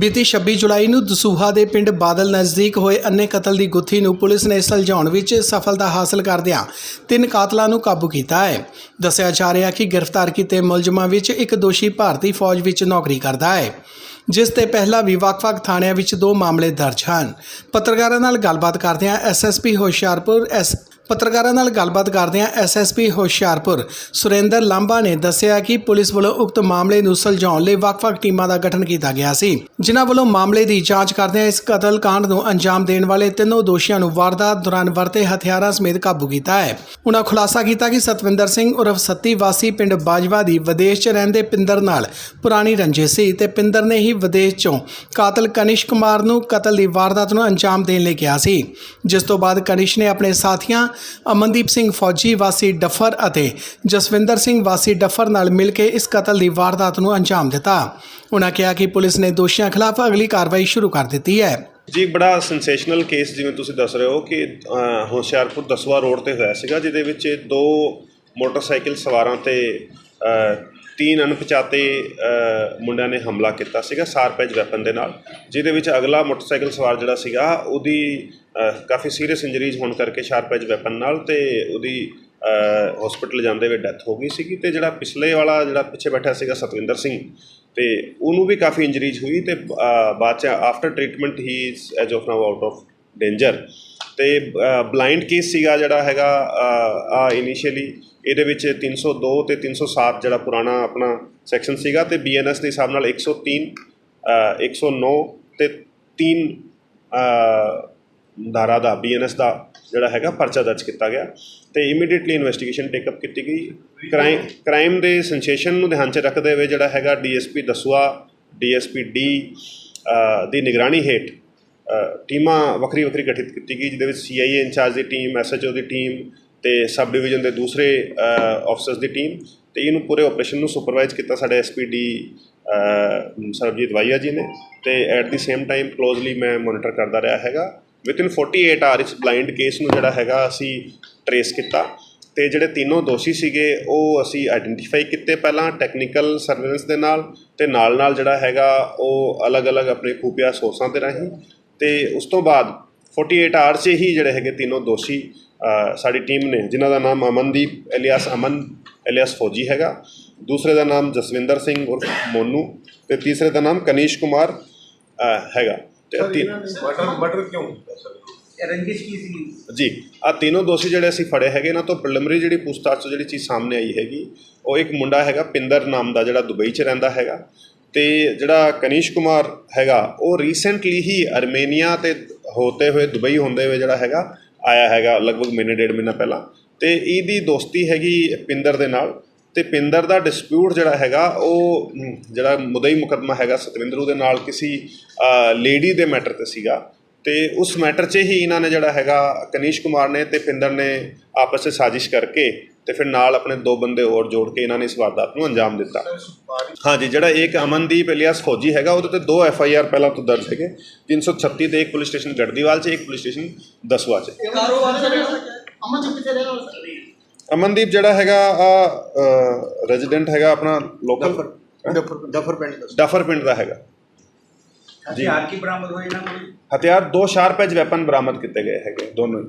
ਬੀਤੀ 26 ਜੁਲਾਈ ਨੂੰ ਦਸੂਹਾ ਦੇ ਪਿੰਡ ਬਾਦਲ ਨਜ਼ਦੀਕ ਹੋਏ ਅੰਨੇ ਕਤਲ ਦੀ ਗੁੱਥੀ ਨੂੰ ਪੁਲਿਸ ਨੇ ਸੁਲਝਾਉਣ ਵਿੱਚ ਸਫਲਤਾ ਹਾਸਲ ਕਰਦਿਆਂ ਤਿੰਨ ਕਾਤਲਾਂ ਨੂੰ ਕਾਬੂ ਕੀਤਾ ਹੈ। ਦੱਸਿਆ ਜਾ ਰਿਹਾ ਕਿ ਗ੍ਰਿਫਤਾਰ ਕੀਤੇ ਮੁਲਜ਼ਮਾਂ ਵਿੱਚ ਇੱਕ ਦੋਸ਼ੀ ਭਾਰਤੀ ਫੌਜ ਵਿੱਚ ਨੌਕਰੀ ਕਰਦਾ ਹੈ, ਜਿਸ ਤੇ ਪਹਿਲਾਂ ਵੀ ਵੱਖ-ਵੱਖ ਥਾਣਿਆਂ ਵਿੱਚ ਦੋ ਮਾਮਲੇ ਦਰਜ ਹਨ। ਪੱਤਰਕਾਰਾਂ ਨਾਲ ਗੱਲਬਾਤ ਕਰਦਿਆਂ ਐਸਐਸਪੀ ਹੁਸ਼ਿਆਰਪੁਰ, ਐਸ ਪੱਤਰਕਾਰਾਂ ਨਾਲ ਗੱਲਬਾਤ ਕਰਦਿਆਂ ਐਸਐਸਪੀ ਹੁਸ਼ਿਆਰਪੁਰ, ਸੁਰਿੰਦਰ ਲਾਂਬਾ ਨੇ ਦੱਸਿਆ ਕਿ ਪੁਲਿਸ ਵੱਲੋਂ ਉਕਤ ਮਾਮਲੇ ਨੂੰ ਸੁਲਝਾਉਣ ਲਈ ਵੱਖ-ਵੱਖ ਟੀਮਾਂ ਦਾ ਗਠਨ ਕੀਤਾ ਗਿਆ ਸੀ। ਜਿਨ੍ਹਾਂ ਵੱਲੋਂ ਮਾਮਲੇ ਦੀ ਜਾਂਚ ਕਰਦਿਆਂ ਇਸ ਕਤਲ ਕਾਂਡ ਨੂੰ ਅੰਜਾਮ ਦੇਣ ਵਾਲੇ ਤਿੰਨੋਂ ਦੋਸ਼ੀਆਂ ਨੂੰ ਵਾਰਦਾਤ ਦੌਰਾਨ ਵਰਤੇ ਹਥਿਆਰਾਂ ਸਮੇਤ ਕਾਬੂ ਕੀਤਾ ਹੈ। ਉਹਨਾਂ ਖੁਲਾਸਾ ਕੀਤਾ ਕਿ ਸਤਵਿੰਦਰ ਸਿੰਘ ਉਰਫ ਸੱਤੀ ਵਾਸੀ ਪਿੰਡ ਬਾਜਵਾ ਦੀ ਵਿਦੇਸ਼ 'ਚ ਰਹਿੰਦੇ ਪਿੰਦਰ ਨਾਲ ਪੁਰਾਣੀ ਰੰਜਿਸ਼ ਸੀ ਤੇ ਪਿੰਦਰ ਨੇ ਹੀ ਵਿਦੇਸ਼ 'ਚੋਂ ਕਾਤਲ ਕਨਿਸ਼ ਕੁਮਾਰ ਨੂੰ ਕਤਲ ਦੀ ਵਾਰਦਾਤ ਨੂੰ ਅੰਜਾਮ ਦੇਣ ਲਈ ਕਿਹਾ ਸੀ। ਜਿਸ ਤੋਂ ਬਾਅਦ ਕਨਿਸ਼ ਨੇ ਆਪਣੇ ਸਾਥੀਆਂ ਅਮਨਦੀਪ ਸਿੰਘ ਫੌਜੀ ਵਾਸੀ ਡਫਰ ਅਤੇ ਜਸਵਿੰਦਰ ਸਿੰਘ ਵਾਸੀ ਡਫਰ ਨਾਲ ਮਿਲ ਕੇ ਇਸ ਕਤਲ ਦੀ ਵਾਰਦਾਤ ਨੂੰ ਅੰਜਾਮ ਦਿੱਤਾ। ਉਹਨਾਂ ਕਿਹਾ ਕਿ ਪੁਲਿਸ ਨੇ ਦੋਸ਼ੀਆਂ ਖਿਲਾਫ ਅਗਲੀ ਕਾਰਵਾਈ ਸ਼ੁਰੂ ਕਰ ਦਿੱਤੀ ਹੈ। ਜੀ ਬੜਾ ਸੈਂਸੇਸ਼ਨਲ ਕੇਸ ਜਿਵੇਂ ਤੁਸੀਂ ਦੱਸ ਰਹੇ ਹੋ ਕਿ ਅ, ਹੁਸ਼ਿਆਰਪੁਰ ਦਸਵਾ ਰੋਡ ਤੇ ਹੋਇਆ ਸੀਗਾ ਜਿਹਦੇ ਵਿੱਚ ਦੋ ਮੋਟਰਸਾਈਕਲ ਸਵਾਰਾਂ ਤੇ ਅ, ਤਿੰਨ ਅਣਪਛਾਤੇ ਮੁੰਡਿਆਂ ਨੇ ਹਮਲਾ ਕੀਤਾ ਸੀਗਾ ਸਾਰਪੈਜ ਵੈਪਨ ਦੇ ਨਾਲ, ਜਿਹਦੇ ਵਿੱਚ ਅਗਲਾ ਮੋਟਰਸਾਈਕਲ ਸਵਾਰ ਜਿਹੜਾ ਸੀਗਾ, ਉਹਦੀ ਕਾਫੀ ਸੀਰੀਅਸ ਇੰਜਰੀਜ਼ ਹੋਣ ਕਰਕੇ ਸ਼ਾਰਪੈਜ ਵੈਪਨ ਨਾਲ ਤੇ ਉਹਦੀ ਹਸਪੀਟਲ ਜਾਂਦੇ ਹੋਏ ਡੈਥ ਹੋ ਗਈ ਸੀਗੀ ਤੇ ਜਿਹੜਾ ਪਿਛਲੇ ਵਾਲਾ ਜਿਹੜਾ ਪਿੱਛੇ ਬੈਠਾ ਸੀਗਾ ਸਤਵਿੰਦਰ ਸਿੰਘ, ਤੇ ਉਹਨੂੰ ਵੀ ਕਾਫੀ ਇੰਜਰੀਜ਼ ਹੋਈ ਤੇ ਬਾਅਦ ਚ after treatment he is as of now out of danger ਤੇ ਬਲਾਈਂਡ ਕੇਸ ਸੀਗਾ ਜਿਹੜਾ ਹੈਗਾ ਆ ਇਨੀਸ਼ੀਅਲੀ ਇਹਦੇ ਵਿੱਚ 302 ਤੇ 307 ਜਿਹੜਾ ਪੁਰਾਣਾ ਆਪਣਾ ਸੈਕਸ਼ਨ ਸੀਗਾ ਤੇ ਬੀਐਨਐਸ ਦੇ ਹਿਸਾਬ ਨਾਲ 103 ਅ, 109 ਤੇ 3 ਧਾਰਾ ਦਾ ਬੀਐਨਐਸ ਦਾ ਜਿਹੜਾ ਹੈਗਾ ਪਰਚਾ ਦਰਜ ਕੀਤਾ ਗਿਆ ਤੇ ਇਮੀਡੀਏਟਲੀ ਇਨਵੈਸਟੀਗੇਸ਼ਨ ਟੇਕ ਅਪ ਕੀਤੀ ਗਈ। ਕ੍ਰਾਈਮ ਕ੍ਰਾਈਮ ਦੇ ਸੈਂਸੇਸ਼ਨ ਨੂੰ ਧਿਆਨ 'ਚ ਰੱਖਦੇ ਹੋਏ ਜਿਹੜਾ ਹੈਗਾ ਡੀਐਸਪੀ ਦਸੂਆ ਡੀਐਸਪੀ ਡੀ ਦੀ ਨਿਗਰਾਨੀ ਹੇਠ ਟੀਮਾਂ ਵੱਖਰੀ ਵੱਖਰੀ ਗਠਿਤ ਕੀਤੀ ਗਈ, ਜਿਹਦੇ ਵਿੱਚ ਸੀਆਈਏ ਇੰਚਾਰਜ ਦੀ ਟੀਮ ਐਸਐਚਓ ਦੀ ਟੀਮ ਤੇ ਸਬ ਡਿਵੀਜ਼ਨ ਦੇ ਦੂਸਰੇ ਆਫਸਰਸ ਦੀ ਟੀਮ ਤੇ ਇਹਨੂੰ ਪੂਰੇ ਆਪਰੇਸ਼ਨ ਨੂੰ ਸੁਪਰਵਾਈਜ਼ ਕੀਤਾ ਸਾਡੇ ਐਸਪੀਡੀ ਸਰਬਜੀਤ ਵਾਈਆ ਜੀ ਨੇ ਤੇ at the same time closely ਮੈਂ ਮੋਨੀਟਰ ਕਰਦਾ ਰਿਹਾ ਹੈਗਾ। ਵਿਦਿਨ 48 ਆਰ ਇਸ ਬਲਾਈਂਡ ਕੇਸ ਨੂੰ ਜਿਹੜਾ ਹੈਗਾ ਅਸੀਂ ਟਰੇਸ ਕੀਤਾ ਤੇ ਜਿਹੜੇ ਤਿੰਨੋਂ ਦੋਸ਼ੀ ਸੀਗੇ ਉਹ ਅਸੀਂ ਆਇਡੈਂਟੀਫਾਈ ਕੀਤੇ ਪਹਿਲਾਂ ਟੈਕਨੀਕਲ ਸਰਵੇਲੈਂਸ ਦੇ ਨਾਲ ਤੇ ਨਾਲ ਨਾਲ ਜਿਹੜਾ ਹੈਗਾ ਉਹ ਅਲੱਗ-ਅਲੱਗ ਆਪਣੇ ਖੂਫੀਆ ਸੋਰਸਾਂ ਤੇ ਰਾਹੀਂ ਤੇ ਉਸ ਤੋਂ ਬਾਅਦ 48 ਆਰ 'ਚ ਹੀ ਜਿਹੜੇ ਹੈਗੇ ਤਿੰਨੋਂ ਦੋਸ਼ੀ ਸਾਡੀ ਟੀਮ ਨੇ ਜਿਨ੍ਹਾਂ ਦਾ ਨਾਮ ਅਮਨਦੀਪ ਐਲੀਆਸ ਅਮਨ ਐਲੀਆਸ ਫੌਜੀ ਹੈਗਾ। ਦੂਸਰੇ ਦਾ ਨਾਮ ਜਸਵਿੰਦਰ ਸਿੰਘ ਉਰਫ ਮੋਨੂ ਤੇ ਤੀਸਰੇ ਦਾ ਨਾਮ ਕਨੀਸ਼ ਕੁਮਾਰ ਹੈਗਾ। ਤੇ ਤਿੰਨ ਮਟਰ ਮਟਰ ਕਿਉਂ ਰੰਜਿਸ਼ ਕੀ ਸੀ ਜੀ ਆ ਤਿੰਨੋਂ ਦੋਸ਼ੀ ਜਿਹੜੇ ਅਸੀਂ ਫੜੇ ਹੈਗੇ ਇਹਨਾਂ ਤੋਂ ਪ੍ਰੀਲਿਮਿਨਰੀ ਜਿਹੜੀ ਪੁੱਛਤਾਛ ਤੋਂ ਜਿਹੜੀ ਚੀਜ਼ ਸਾਹਮਣੇ ਆਈ ਹੈਗੀ ਉਹ ਇੱਕ ਮੁੰਡਾ ਹੈਗਾ ਪਿੰਦਰ ਨਾਮ ਦਾ ਜਿਹੜਾ ਦੁਬਈ 'ਚ ਰਹਿੰਦਾ ਹੈਗਾ। ਤੇ ਜਿਹੜਾ ਕਨੀਸ਼ ਕੁਮਾਰ ਹੈਗਾ, ਉਹ ਰੀਸੈਂਟਲੀ ਹੀ ਅਰਮੇਨੀਆ ਤੇ ਹੋਤੇ ਹੋਏ, ਦੁਬਈ ਹੁੰਦੇ ਹੋਏ ਜਿਹੜਾ ਹੈਗਾ, ਆਇਆ ਹੈਗਾ ਲਗਭਗ ਮਹੀਨੇ, ਡੇਢ ਮਹੀਨਾ ਪਹਿਲਾਂ। ਤੇ ਇਹਦੀ ਦੋਸਤੀ ਹੈਗੀ ਪਿੰਦਰ ਦੇ ਨਾਲ। ਤੇ ਪਿੰਦਰ ਦਾ ਡਿਸਪਿਊਟ ਜਿਹੜਾ ਹੈਗਾ, ਉਹ ਜਿਹੜਾ ਮੁਦਈ ਮੁਕੱਦਮਾ ਹੈਗਾ ਸਤਵਿੰਦਰੂ ਦੇ ਨਾਲ, ਕਿਸੇ ਲੇਡੀ ਦੇ ਮੈਟਰ ਤੇ ਸੀਗਾ। ਤੇ ਉਸ ਮੈਟਰ 'ਚ ਹੀ ਇਹਨਾਂ ਨੇ ਜਿਹੜਾ ਹੈਗਾ ਕਨੀਸ਼ ਕੁਮਾਰ ਨੇ ਤੇ ਪਿੰਦਰ ਨੇ ਆਪਸ 'ਚ ਸਾਜ਼ਿਸ਼ ਕਰਕੇ ਤੇ ਫਿਰ ਨਾਲ ਆਪਣੇ ਦੋ ਬੰਦੇ ਹੋਰ ਜੋੜ ਕੇ ਇਹਨਾਂ ਨੇ ਇਸ ਵਾਰਦਾਤ ਨੂੰ ਅੰਜਾਮ ਦਿੱਤਾ। ਹਾਂਜੀ ਜਿਹੜਾ ਇੱਕ ਅਮਨਦੀਪ ਇਲੀਆਸ ਫੌਜੀ ਹੈਗਾ ਉਹਦੇ ਤੇ ਦੋ ਐਫ ਆਈ ਆਰ ਪਹਿਲਾਂ ਤੋਂ ਦਰਜ ਹੈਗੇ। 336 ਤੇ ਇੱਕ ਪੁਲਿਸ ਸਟੇਸ਼ਨ ਗੜਦੀਵਾਲ 'ਚ ਇੱਕ ਪੁਲਿਸ ਸਟੇਸ਼ਨ ਦਸਵਾ 'ਚ। ਅਮਨਦੀਪ ਜਿਹੜਾ ਹੈਗਾ ਆ ਰੈਜ਼ੀਡੈਂਟ ਹੈਗਾ ਆਪਣਾ ਲੋਕਲ ਡਫਰ ਡਫਰ ਪਿੰਡ ਦਾ। ਡਫਰ ਪਿੰਡ ਦਾ ਹੈਗਾ। ਹਥਿਆਰ ਕੀ ਬਰਾਮਦ ਹੋਏ ਇਹਨਾਂ ਕੋਲ? ਹਥਿਆਰ ਦੋ ਸ਼ਾਰਪ ਐਜ ਵੈਪਨ ਬਰਾਮਦ ਕੀਤੇ ਗਏ ਹੈਗੇ, ਦੋਨੋਂ